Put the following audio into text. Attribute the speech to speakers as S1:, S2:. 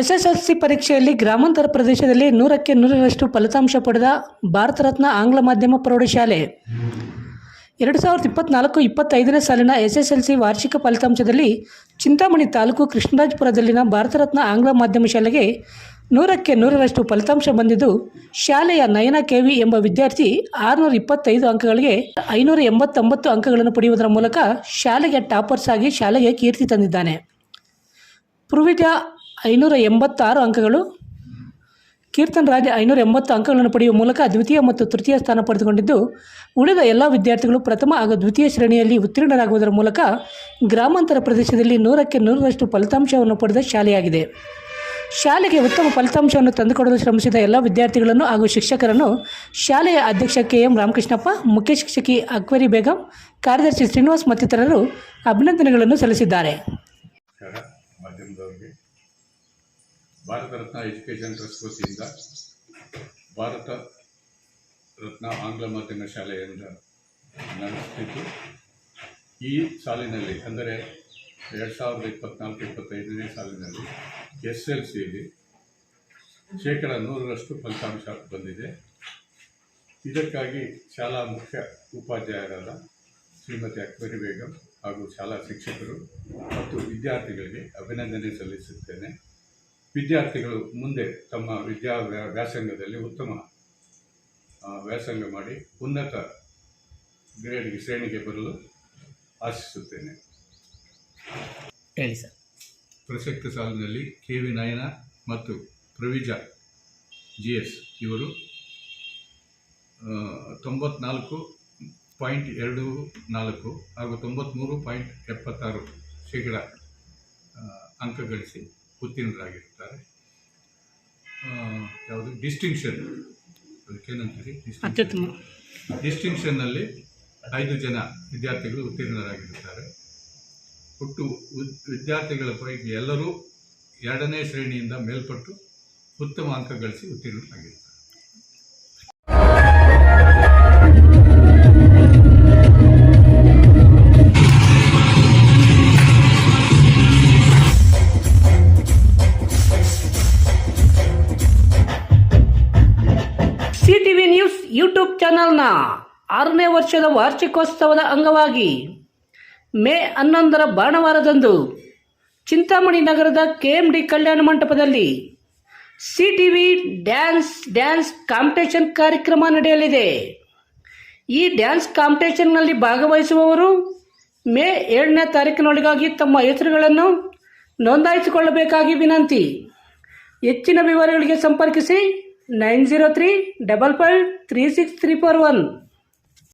S1: SSLC ಪರೀಕ್ಷೆಯಲ್ಲಿ ಗ್ರಾಮಾಂತರ ಪ್ರದೇಶದಲ್ಲಿ ನೂರಕ್ಕೆ ನೂರರಷ್ಟು ಫಲಿತಾಂಶ ಪಡೆದ ಭಾರತ ರತ್ನ ಆಂಗ್ಲ ಮಾಧ್ಯಮ ಪ್ರೌಢಶಾಲೆ ಎರಡು ಸಾವಿರದ ಇಪ್ಪತ್ನಾಲ್ಕು ಇಪ್ಪತ್ತೈದನೇ ಸಾಲಿನ ಎಸ್ಎಸ್ಎಲ್ಸಿ ವಾರ್ಷಿಕ ಫಲಿತಾಂಶದಲ್ಲಿ ಚಿಂತಾಮಣಿ ತಾಲೂಕು ಕೃಷ್ಣರಾಜಪುರದಲ್ಲಿನ ಭಾರತ ರತ್ನ ಆಂಗ್ಲ ಮಾಧ್ಯಮ ಶಾಲೆಗೆ ನೂರಕ್ಕೆ ನೂರರಷ್ಟು ಫಲಿತಾಂಶ ಬಂದಿದ್ದು, ಶಾಲೆಯ ನಯನ ಕೆವಿ ಎಂಬ ವಿದ್ಯಾರ್ಥಿ ಆರುನೂರ ಇಪ್ಪತ್ತೈದು ಅಂಕಗಳಿಗೆ ಐನೂರ ಎಂಬತ್ತೊಂಬತ್ತು ಅಂಕಗಳನ್ನು ಪಡೆಯುವುದರ ಮೂಲಕ ಶಾಲೆಗೆ ಟಾಪರ್ಸ್ ಆಗಿ ಶಾಲೆಗೆ ಕೀರ್ತಿ ತಂದಿದ್ದಾನೆ. ಪೃವಿಜ ಐನೂರ ಎಂಬತ್ತಾರು ಅಂಕಗಳು. ಕೀರ್ತನ್ ರಾಜ್ ಐನೂರ ಎಂಬತ್ತು ಅಂಕಗಳನ್ನು ಪಡೆಯುವ ಮೂಲಕ ದ್ವಿತೀಯ ಮತ್ತು ತೃತೀಯ ಸ್ಥಾನ ಪಡೆದುಕೊಂಡಿದ್ದು, ಉಳಿದ ಎಲ್ಲ ವಿದ್ಯಾರ್ಥಿಗಳು ಪ್ರಥಮ ಹಾಗೂ ದ್ವಿತೀಯ ಶ್ರೇಣಿಯಲ್ಲಿ ಉತ್ತೀರ್ಣರಾಗುವುದರ ಮೂಲಕ ಗ್ರಾಮಾಂತರ ಪ್ರದೇಶದಲ್ಲಿ ನೂರಕ್ಕೆ ನೂರರಷ್ಟು ಫಲಿತಾಂಶವನ್ನು ಪಡೆದ ಶಾಲೆಯಾಗಿದೆ. ಶಾಲೆಗೆ ಉತ್ತಮ ಫಲಿತಾಂಶವನ್ನು ತಂದುಕೊಡಲು ಶ್ರಮಿಸಿದ ಎಲ್ಲ ವಿದ್ಯಾರ್ಥಿಗಳನ್ನು ಹಾಗೂ ಶಿಕ್ಷಕರನ್ನು ಶಾಲೆಯ ಅಧ್ಯಕ್ಷ ಕೆ ಎಂ ರಾಮಕೃಷ್ಣಪ್ಪ, ಮುಖ್ಯ ಶಿಕ್ಷಕಿ ಅಕ್ವರಿ ಬೇಗಂ, ಕಾರ್ಯದರ್ಶಿ ಶ್ರೀನಿವಾಸ್ ಮತ್ತಿತರರು ಅಭಿನಂದನೆಗಳನ್ನು ಸಲ್ಲಿಸಿದ್ದಾರೆ.
S2: ಭಾರತ ರತ್ನ ಎಜುಕೇಷನ್ ಟ್ರಸ್ಟ್ ವತಿಯಿಂದ ಭಾರತ ರತ್ನ ಆಂಗ್ಲ ಮಾಧ್ಯಮ ಶಾಲೆಯಿಂದ ನಡೆಸುತ್ತಿದ್ದು ಈ ಸಾಲಿನಲ್ಲಿ, ಅಂದರೆ ಎರಡು ಸಾವಿರದ ಇಪ್ಪತ್ನಾಲ್ಕು, ಇಪ್ಪತ್ತೈದನೇ ಸಾಲಿನಲ್ಲಿ ಎಸ್ ಎಲ್ ಸಿಯಲ್ಲಿ ಶೇಕಡ ನೂರರಷ್ಟು ಫಲಿತಾಂಶ ಬಂದಿದೆ. ಇದಕ್ಕಾಗಿ ಶಾಲಾ ಮುಖ್ಯ ಉಪಾಧ್ಯಾಯರಾದ ಶ್ರೀಮತಿ ಅಕ್ಬರಿ ಬೇಗಂ ಹಾಗೂ ಶಾಲಾ ಶಿಕ್ಷಕರು ಮತ್ತು ವಿದ್ಯಾರ್ಥಿಗಳಿಗೆ ಅಭಿನಂದನೆ ಸಲ್ಲಿಸುತ್ತೇನೆ. ವಿದ್ಯಾರ್ಥಿಗಳು ಮುಂದೆ ತಮ್ಮ ವಿದ್ಯಾ ವ್ಯಾಸಂಗದಲ್ಲಿ ಉತ್ತಮ ವ್ಯಾಸಂಗ ಮಾಡಿ ಉನ್ನತ ಗ್ರೇಡ್ಗೆ ಶ್ರೇಣಿಗೆ ಬರಲು ಆಶಿಸುತ್ತೇನೆ.
S1: ಹೇಳಿ ಸರ್.
S2: ಪ್ರಸಕ್ತ ಸಾಲಿನಲ್ಲಿ ಕೆ ವಿ ನಯನ ಮತ್ತು ಪ್ರವಿಜಾ ಜಿ ಎಸ್ ಇವರು ತೊಂಬತ್ನಾಲ್ಕು ಪಾಯಿಂಟ್ ಎರಡು ನಾಲ್ಕು ಹಾಗೂ ತೊಂಬತ್ತ್ಮೂರು ಪಾಯಿಂಟ್ ಎಪ್ಪತ್ತಾರು ಶೇಕಡ ಅಂಕ ಗಳಿಸಿ ಉತ್ತೀರ್ಣರಾಗಿರುತ್ತಾರೆ ಆ, ಯಾವುದು? ಡಿಸ್ಟಿಂಕ್ಷನ್ ಅದಕ್ಕೇನಂತೀರಿ? ಡಿಸ್ಟಿಂಕ್ಷನ್ನಲ್ಲಿ ಐದು ಜನ ವಿದ್ಯಾರ್ಥಿಗಳು ಉತ್ತೀರ್ಣರಾಗಿರುತ್ತಾರೆ ಒಟ್ಟು ವಿದ್ಯಾರ್ಥಿಗಳ ಪೈಕಿ ಎಲ್ಲರೂ ಎರಡನೇ ಶ್ರೇಣಿಯಿಂದ ಮೇಲ್ಪಟ್ಟು ಉತ್ತಮ ಅಂಕ ಗಳಿಸಿ ಉತ್ತೀರ್ಣರಾಗಿರುತ್ತಾರೆ
S1: ಯೂಟ್ಯೂಬ್ ಚಾನಲ್ನ ಆರನೇ ವರ್ಷದ ವಾರ್ಷಿಕೋತ್ಸವದ ಅಂಗವಾಗಿ ಮೇ ಹನ್ನೊಂದರ ಭಾನುವಾರದಂದು ಚಿಂತಾಮಣಿ ನಗರದ ಕೆ ಎಂ ಡಿ ಕಲ್ಯಾಣ ಮಂಟಪದಲ್ಲಿ C T V dance dance competition ಕಾರ್ಯಕ್ರಮ ನಡೆಯಲಿದೆ. ಈ ಡ್ಯಾನ್ಸ್ ಕಾಂಪಿಟೇಷನ್ನಲ್ಲಿ ಭಾಗವಹಿಸುವವರು ಮೇ ಏಳನೇ ತಾರೀಕಿನೊಳಗಾಗಿ ತಮ್ಮ ಹೆಸರುಗಳನ್ನು ನೋಂದಾಯಿಸಿಕೊಳ್ಳಬೇಕಾಗಿ ವಿನಂತಿ. ಹೆಚ್ಚಿನ ವಿವರಗಳಿಗೆ ಸಂಪರ್ಕಿಸಿ nine zero three double five three six three four one.